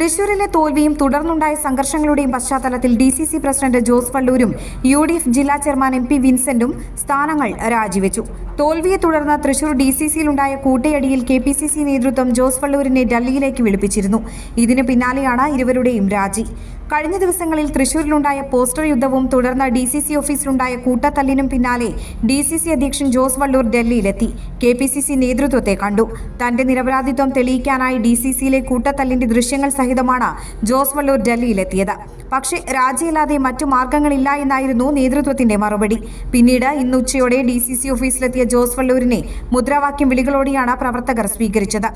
തൃശൂരിലെ തോൽവിയും തുടർന്നുണ്ടായ സംഘർഷങ്ങളുടെയും പശ്ചാത്തലത്തിൽ D C C president Jose വള്ളൂരും U D F ജില്ലാ ചെയർമാൻ എം പി വിൻസെന്റും സ്ഥാനങ്ങൾ രാജിവെച്ചു. തോൽവിയെ തുടർന്ന് തൃശൂർ ഡി സി സിയിലുണ്ടായ കൂട്ടയടിയിൽ കെ പി സി സി നേതൃത്വം ജോസ് വള്ളൂരിനെ ഡൽഹിയിലേക്ക് വിളിപ്പിച്ചിരുന്നു. ഇതിന് പിന്നാലെയാണ് ഇരുവരുടെയും രാജി. കഴിഞ്ഞ ദിവസങ്ങളിൽ തൃശൂരിലുണ്ടായ പോസ്റ്റർ യുദ്ധവും തുടർന്ന് ഡി സി സി ഓഫീസിലുണ്ടായ കൂട്ടത്തല്ലിനും പിന്നാലെ ഡി സി സി അധ്യക്ഷൻ ജോസ് വള്ളൂർ ഡൽഹിയിലെത്തി. കെ പി സി സി നേതൃത്വത്തെ കണ്ടു. തന്റെ നിരപരാധിത്വം തെളിയിക്കാനായി ഡി സി സിയിലെ കൂട്ടത്തല്ലിന്റെ ദൃശ്യങ്ങൾ സഹിതമാണ് ജോസ് വള്ളൂർ ഡൽഹിയിലെത്തിയത്. പക്ഷേ രാജിയില്ലാതെ മറ്റു മാർഗങ്ങളില്ല എന്നായിരുന്നു നേതൃത്വത്തിന്റെ മറുപടി. പിന്നീട് ഇന്ന് ഉച്ചയോടെ ഡി സി സി ഓഫീസിലെത്തിയ ജോസ് വള്ളൂരിനെ മുദ്രാവാക്യം വിളികളോടെയാണ് പ്രവർത്തകർ സ്വീകരിച്ചത്.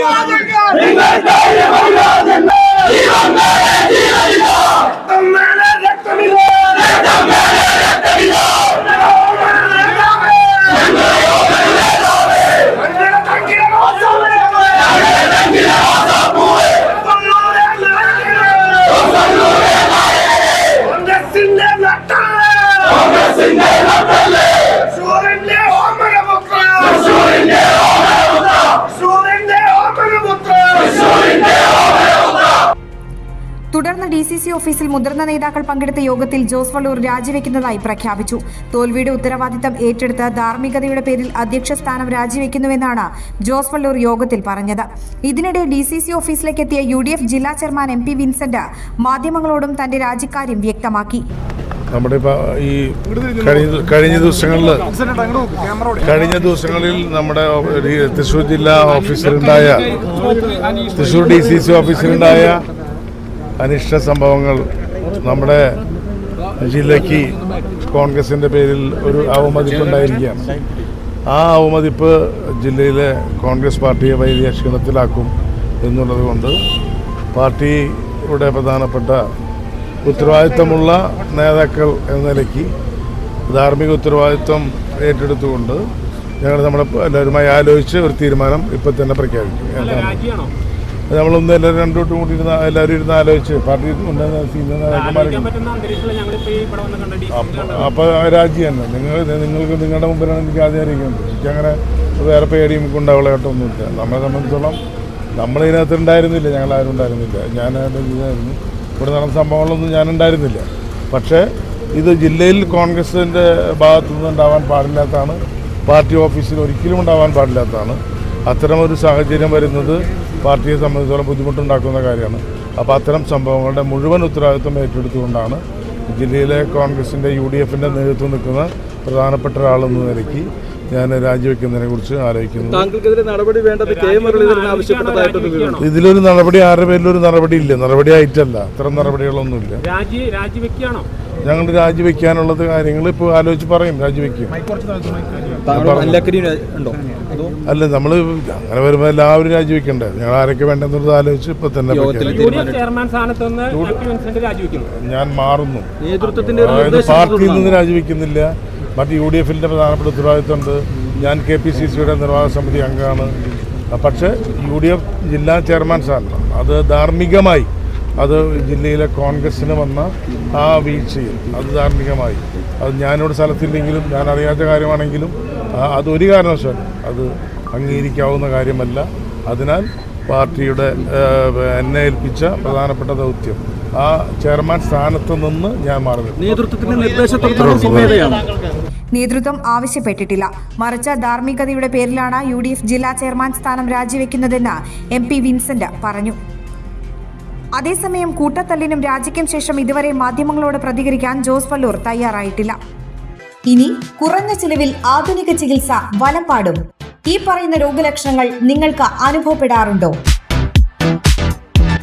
നിങ്ങൾക്ക് ഡി സി സി ഓഫീസിൽ മുതിർന്ന നേതാക്കൾ പങ്കെടുത്ത യോഗത്തിൽ ജോസ് വള്ളൂർ രാജിവെക്കുന്നതായി പ്രഖ്യാപിച്ചു. തോൽവിയുടെ ഉത്തരവാദിത്തം ഏറ്റെടുത്ത് ധാർമ്മികതയുടെ പേരിൽ അധ്യക്ഷ സ്ഥാനം രാജിവെക്കുന്നുവെന്നാണ് ജോസ് വള്ളൂർ യോഗത്തിൽ പറഞ്ഞത്. ഇതിനിടെ ഡി സി സി ഓഫീസിലേക്ക് എത്തിയ യു ഡി എഫ് ജില്ലാ ചെയർമാൻ എം പി വിൻസെന്റ് മാധ്യമങ്ങളോടും തന്റെ രാജിക്കാര്യം വ്യക്തമാക്കി. നമ്മുടെ ഈ കഴിഞ്ഞ ദിവസങ്ങളിൽ കഴിഞ്ഞ ദിവസങ്ങളിൽ നമ്മുടെ തൃശ്ശൂർ ജില്ലാ ഓഫീസറുണ്ടായ തൃശ്ശൂർ ഡി സി സി ഓഫീസിലുണ്ടായ അനിഷ്ട സംഭവങ്ങൾ നമ്മുടെ ജില്ലയ്ക്ക് കോൺഗ്രസിന്റെ പേരിൽ ഒരു അവമതിപ്പുണ്ടായിരിക്കുകയാണ്. ആ അവമതിപ്പ് ജില്ലയിലെ കോൺഗ്രസ് പാർട്ടിയെ വലിയ ക്ഷീണത്തിലാക്കും എന്നുള്ളത് കൊണ്ട് പാർട്ടിയുടെ പ്രധാനപ്പെട്ട ഉത്തരവാദിത്തമുള്ള നേതാക്കൾ എന്ന നിലയ്ക്ക് ധാർമ്മിക ഉത്തരവാദിത്വം ഏറ്റെടുത്തുകൊണ്ട് ഞങ്ങൾ നമ്മുടെ എല്ലാവരുമായി ആലോചിച്ച് ഒരു തീരുമാനം ഇപ്പം തന്നെ പ്രഖ്യാപിക്കും നമ്മളൊന്ന് എല്ലാവരും രണ്ടോട്ടും കൂടി ഇരുന്ന് എല്ലാവരും ഇരുന്ന് ആലോചിച്ച് പാർട്ടി ഉന്നത സീനിയർ ഡി അപ്പോൾ രാജി തന്നെ. നിങ്ങൾ നിങ്ങൾക്ക് നിങ്ങളുടെ മുമ്പിലാണ് എനിക്ക് ആദ്യം അറിയിക്കുന്നത് എനിക്കങ്ങനെ വേറെ പേടിയും ഉണ്ടാവുള്ള കേട്ടൊന്നുമില്ല നമ്മളെ സംബന്ധിച്ചോളം നമ്മളിതിനകത്ത് ഉണ്ടായിരുന്നില്ല. ഞങ്ങൾ ആരും ഉണ്ടായിരുന്നില്ല. ഞാൻ ഇതായിരുന്നു ഇവിടെ നടന്ന സംഭവങ്ങളൊന്നും ഞാൻ ഉണ്ടായിരുന്നില്ല. പക്ഷേ ഇത് ജില്ലയിൽ കോൺഗ്രസിന്റെ ഭാഗത്തു നിന്ന് ഉണ്ടാവാൻ പാടില്ലാത്തതാണ്. പാർട്ടി ഓഫീസിൽ ഒരിക്കലും ഉണ്ടാവാൻ പാടില്ലാത്തതാണ്. അത്തരമൊരു സാഹചര്യം വരുന്നത് പാർട്ടിയെ സംബന്ധിച്ചോളം ബുദ്ധിമുട്ടുണ്ടാക്കുന്ന കാര്യമാണ്. അപ്പോൾ അത്തരം സംഭവങ്ങളുടെ മുഴുവൻ ഉത്തരവാദിത്വം ഏറ്റെടുത്തുകൊണ്ടാണ് ജില്ലയിലെ കോൺഗ്രസിന്റെ യു ഡി എഫിന്റെ നേതൃത്വം നിൽക്കുന്ന പ്രധാനപ്പെട്ട ഒരാളെന്ന നിലയ്ക്ക് ഞാൻ രാജിവെക്കുന്നതിനെ കുറിച്ച് ആലോചിക്കുന്നു ഇതിലൊരു നടപടി ആരുടെ പേരിലൊരു നടപടി ഇല്ല നടപടി ആയിട്ടല്ല അത്തരം നടപടികളൊന്നുമില്ല. രാജി രാജിവെക്കുകയാണോ? ഞങ്ങൾ രാജിവെക്കാനുള്ളത് കാര്യങ്ങൾ ഇപ്പോൾ ആലോചിച്ച് പറയും രാജിവെക്കും. താങ്കൾ അല്ലക്കരി ഉണ്ടോ? അല്ല നമ്മൾ അങ്ങനെ വരുമ്പോൾ എല്ലാവരും രാജിവെക്കണ്ടേ? ഞങ്ങൾ ആരൊക്കെ വേണ്ടെന്നുള്ളത് ആലോചിച്ച് ഇപ്പൊ തന്നെ ഞാൻ മാറുന്നു. അതായത് പാർട്ടിയിൽ നിന്ന് രാജിവെക്കുന്നില്ല. മറ്റ് യു ഡി എഫിന്റെ പ്രധാനപ്പെട്ട ഉത്തരവാദിത്തമുണ്ട് ഞാൻ കെ പി സി സിയുടെ നിർവാഹക സമിതി അംഗമാണ്. പക്ഷേ യു ഡി എഫ് ജില്ലാ ചെയർമാൻ സ്ഥാനം അത് ധാർമ്മികമായി അത് ജില്ലയിലെ കോൺഗ്രസ്സിന് വന്ന ആ വീഴ്ചയിൽ അത് ധാർമ്മികമായി. അത് ഞാനിവിടെ സ്ഥലത്തില്ലെങ്കിലും ഞാൻ അറിയാത്ത കാര്യമാണെങ്കിലും അതൊരു കാരണവശാലും അത് അംഗീകരിക്കാവുന്ന കാര്യമല്ല. അതിനാൽ പാർട്ടിയുടെ എന്നെ ഏൽപ്പിച്ച പ്രധാനപ്പെട്ട ദൗത്യം ആ ചെയർമാൻ സ്ഥാനത്ത് നിന്ന് ഞാൻ മാറി. നേതൃത്വത്തിന്റെ നേതൃത്വം ആവശ്യപ്പെട്ടിട്ടില്ല. മറിച്ച ധാർമ്മികതയുടെ പേരിലാണ് യു ഡി എഫ് ജില്ലാ ചെയർമാൻ സ്ഥാനം രാജിവെക്കുന്നതെന്ന് എം പി വിൻസെന്റ് പറഞ്ഞു. അതേസമയം കൂട്ടത്തല്ലിനും രാജിക്കും ശേഷം ഇതുവരെ മാധ്യമങ്ങളോട് പ്രതികരിക്കാൻ ജോസ് വല്ലൂർ തയ്യാറായിട്ടില്ല. ഇനി കുറഞ്ഞ ചിലവിൽ ആധുനിക ചികിത്സ വലപ്പാടും ഈ പറയുന്ന രോഗലക്ഷണങ്ങൾ നിങ്ങൾക്ക് അനുഭവപ്പെടാറുണ്ടോ?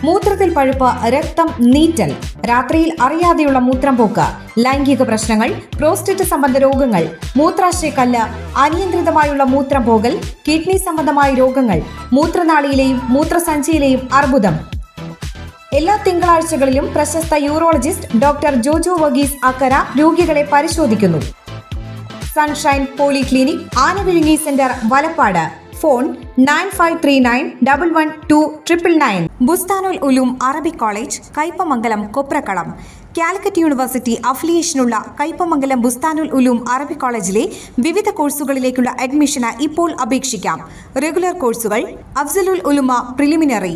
മൂത്രത്തിൽ പഴുപ്പ് രക്തം നീറ്റൽ. രാത്രിയിൽ അറിയാതെയുള്ള മൂത്രം പോക്ക് ലൈംഗിക പ്രശ്നങ്ങൾ പ്രോസ്റ്റേറ്റ് സംബന്ധ രോഗങ്ങൾ മൂത്രാശയക്കല്ല് അനിയന്ത്രിതമായുള്ള മൂത്രം പോകൽ കിഡ്നി സംബന്ധമായ രോഗങ്ങൾ മൂത്രനാളിയിലെയും മൂത്രസഞ്ചിയിലെയും അർബുദം. എല്ലാ തിങ്കളാഴ്ചകളിലും പ്രശസ്ത യൂറോളജിസ്റ്റ് ഡോക്ടർ ജോജോ വഗീസ് അക്കര രോഗികളെ പരിശോധിക്കുന്നു. Sunshine polyclinic Anavizhungi centre Valappad. Phone nine five three nine double one two triple nine. Busthanul Uloom Arabic college Kaipamangalam Koprakkalam. Calicut university അഫിലിയേഷനുള്ള Kaipamangalam Bustanul Uloom അറബി കോളേജിലെ വിവിധ കോഴ്സുകളിലേക്കുള്ള അഡ്മിഷന് ഇപ്പോൾ അപേക്ഷിക്കാം. റെഗുലർ കോഴ്സുകൾ Afzalul Ulama preliminary.